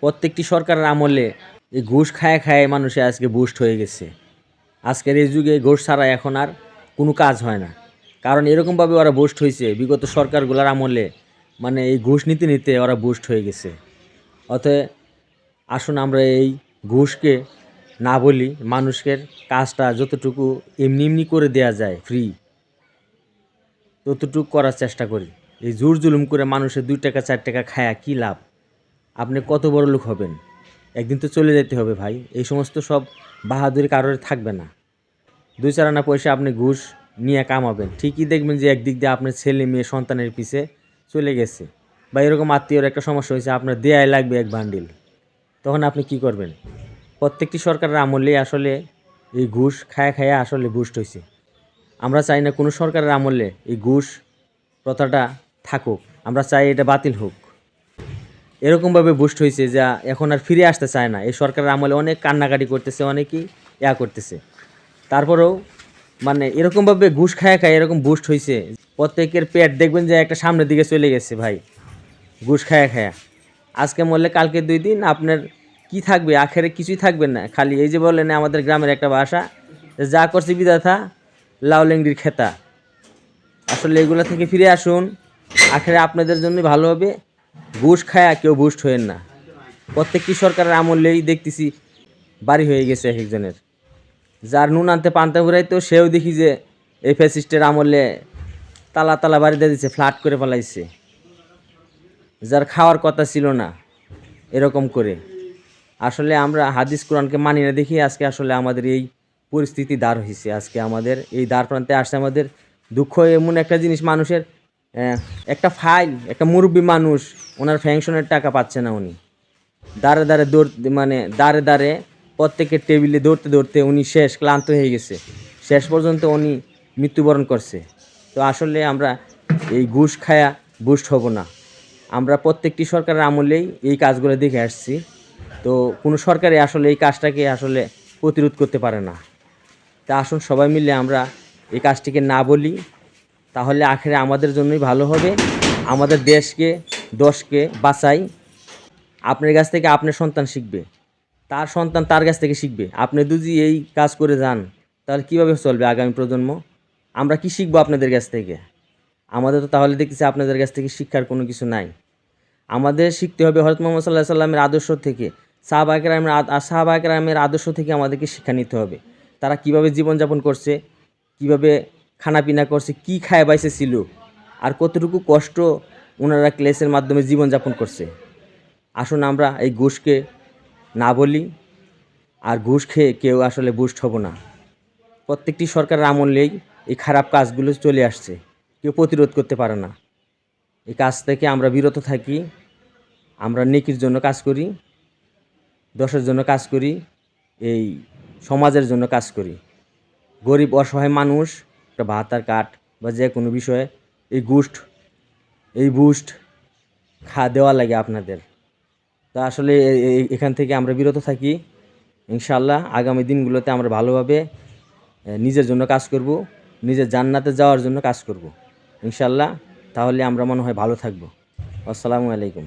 প্রত্যেকটি সরকারের আমলে এই ঘুষ খায় খায় মানুষে আজকে বুস্ট হয়ে গেছে। আজকের এই যুগে ঘুষ ছাড়া এখন আর কোনো কাজ হয় না। কারণ এরকমভাবে ওরা বুস্ট হয়েছে। বিগত সরকারগুলোর আমলে মানে এই ঘুষ নিতে নিতে ওরা বুস্ট হয়ে গেছে। অতএব আসুন আমরা এই ঘুষকে না বলি, মানুষের কাজটা যতটুকু এমনি এমনি করে দেয়া যায় ফ্রি ততটুকু করার চেষ্টা করি। এই জোর জুলুম করে মানুষের দুই টাকা, চার টাকা খায়া কী লাভ? আপনি কত বড় লোক হবেন? একদিন তো চলে যেতে হবে ভাই। এই সমস্ত সব বাহাদুরি কারোর থাকবে না। দুই চার আনা পয়সা আপনি ঘুষ নিয়ে কামাবেন। ঠিকই দেখবেন যে একদিক দিয়ে আপনার ছেলে মেয়ে সন্তানের পিছে চলে গেছে। বা এরকম আত্মীয়র একটা সমস্যা হয়েছে, আপনার দেয়াই লাগবে এক বান্ডিল। তখন আপনি কি করবেন? প্রত্যেকটি সরকারের আমলে আসলে এই ঘুষ খায়া খায়া আসলে বুস্ট হয়েছে আমরা চাই না কোনো সরকারের আমলে এই ঘুষ প্রথাটা থাকুক। আমরা চাই এটা বাতিল হোক। এরকমভাবে বুস্ট হয়েছে যা এখন আর ফিরে আসতে চায় না। এই সরকারের আমলে অনেক কান্নাকাটি করতেছে, অনেকেই ইয়া করতেছে। তারপরেও মানে এরকমভাবে ঘুষ খায় খায় এরকম বুস্ট হয়েছে। প্রত্যেকের পেট দেখবেন যে একটা সামনের দিকে চলে গেছে ভাই, ঘুষ খায়া খায়া। আজকে মরলে কালকে দুই দিন আপনার কি থাকবে? আখেরে কিছুই থাকবে না। খালি এই যে বললেন আমাদের গ্রামের একটা ভাষা, যা করছে বিদাথা লাউলেঙ্গির খেতা। আসলে এগুলো থেকে ফিরে আসুন। আখেরে আপনাদের জন্য ভালো হবে। ঘুষ খায়া কেউ বুস্ট হয়েন না। প্রত্যেকটি সরকারের আমলেই দেখতেছি বাড়ি হয়ে গেছে এক একজনের। যার নুন আনতে পান্তা ঘুরাইতো, সেও দেখি যে এই ফ্যাসিস্টের আমলে তালা তালা বাড়ি দিয়ে দিচ্ছে ফ্ল্যাট করে পালাইছে যার খাওয়ার কথা ছিল না, এরকম করে। আসলে আমরা হাদিস কোরআনকে মানি না দেখি, আজকে আসলে আমাদের এই পরিস্থিতি দাঁড় হয়েছে আজকে আমাদের এই দ্বার প্রান্তে আসছে আমাদের দুঃখ, এমন একটা জিনিস মানুষের একটা ফাইল, একটা মুরব্বী মানুষ, ওনার ফ্যাংশনের টাকা পাচ্ছে না উনি। দাঁড়ে দাঁড়ে দৌড় মানে দাঁড়ে দাঁড়ে প্রত্যেকের টেবিলে দৌড়তে দৌড়তে উনি শেষ, ক্লান্ত হয়ে গেছে। শেষ পর্যন্ত উনি মৃত্যুবরণ করছে। তো আসলে আমরা এই ঘুষ খায়া বুস্ট হব না। আমরা প্রত্যেকটি সরকারের আমলেই এই কাজগুলো দেখে আসছি। তো কোনো সরকারে আসলে এই কাজটাকে আসলে প্রতিরোধ করতে পারে না। তা আসুন সবাই মিলে আমরা এই কাজটিকে না বলি তাহলে আখেরে আমাদের জন্যই ভালো হবে। আমাদের দেশকে দশকে বাঁচাই। আপনার কাছ থেকে আপনার সন্তান শিখবে। তার সন্তান তার কাছ থেকে শিখবে। আপনি যদি এই কাজ করে যান, তাহলে কীভাবে চলবে আগামী প্রজন্ম? আমরা কি শিখব আপনাদের কাছ থেকে? আমাদের তো তাহলে দেখতেছি আপনাদের কাছ থেকে শিক্ষার কোনো কিছু নাই। আমাদের শিখতে হবে হরত মোহাম্মদ সাল্লাহ সাল্লামের আদর্শ থেকে। সাহাবাকেরামের সাহাবাকেরামের আদর্শ থেকে আমাদেরকে শিক্ষা নিতে হবে। তারা কীভাবে জীবনযাপন করছে, কীভাবে খানাপিনা করছে, কি খায় বাইসে ছিল আর কতটুকু কষ্ট ওনারা ক্লেসের মাধ্যমে জীবনযাপন করছে? আসুন আমরা এই ঘুষকে না বলি, আর ঘুষ খেয়ে কেউ আসলে বুস্ট হব না। প্রত্যেকটি সরকারের আমলেই এই খারাপ কাজগুলো চলে আসছে, কেউ প্রতিরোধ করতে পারে না। এই কাজ থেকে আমরা বিরত থাকি, আমরা নেকির জন্য কাজ করি দশের জন্য কাজ করি, এই সমাজের জন্য কাজ করি। গরিব অসহায় মানুষ একটা ভাত আর কাঠ বা যে কোনো বিষয়ে এই গুস্ট এই বুস্ট খা, দেওয়া লাগে আপনাদের। তা আসলে এখান থেকে আমরা বিরত থাকি। ইনশাল্লাহ আগামী দিনগুলোতে আমরা ভালোভাবে নিজের জন্য কাজ করব, নিজের জান্নাতে যাওয়ার জন্য কাজ করব। ইনশাল্লাহ তাহলে আমরা মনে হয় ভালো থাকব। আসসালামু আলাইকুম।